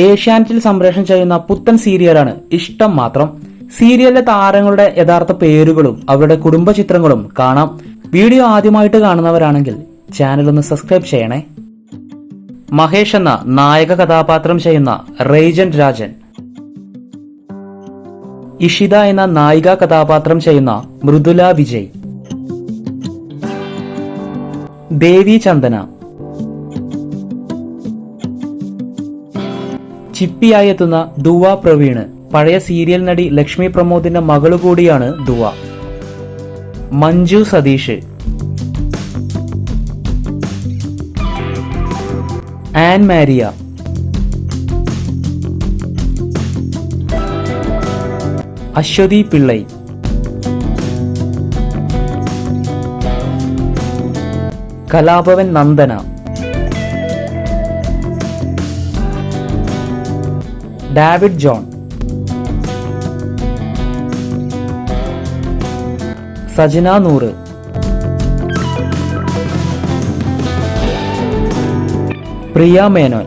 ഏഷ്യാനെറ്റിൽ സംപ്രേഷണം ചെയ്യുന്ന പുത്തൻ സീരിയലാണ് ഇഷ്ടം മാത്രം. സീരിയലിലെ താരങ്ങളുടെ യഥാർത്ഥ പേരുകളും അവരുടെ കുടുംബ ചിത്രങ്ങളും കാണാം. വീഡിയോ ആദ്യമായിട്ട് കാണുന്നവരാണെങ്കിൽ ചാനൽ ഒന്ന് സബ്സ്ക്രൈബ് ചെയ്യണേ. മഹേഷ് എന്ന നായക കഥാപാത്രം ചെയ്യുന്ന റേജൻ രാജൻ. ഇഷിത എന്ന നായിക കഥാപാത്രം ചെയ്യുന്ന മൃദുല വിജയ്. ദേവി ചന്ദന. ചിപ്പിയായി എത്തുന്ന ദുവ പ്രവീണ് പഴയ സീരിയൽ നടി ലക്ഷ്മി പ്രമോദിന്റെ മകളു കൂടിയാണ് Dua. Manju Satheesh. Ann Maria. Aswathy Pillai. Kalabhavan Nandana. David John. Sajana Noor. Priya Menon.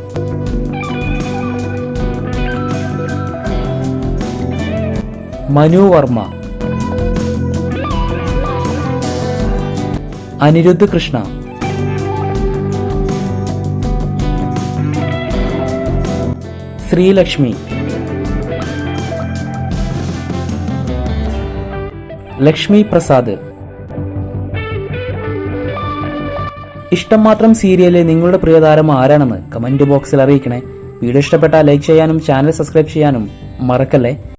Manu Varma. Anirudh Krishna. Sreelakshmi. Lakshmi Prasad. ഇഷ്ടം മാത്രം സീരിയലിലെ നിങ്ങളുടെ പ്രിയതാരം ആരാണെന്ന് കമന്റ് ബോക്സിൽ അറിയിക്കണേ. വീഡിയോ ഇഷ്ടപ്പെട്ടാൽ ലൈക്ക് ചെയ്യാനും ചാനൽ സബ്സ്ക്രൈബ് ചെയ്യാനും മറക്കല്ലേ?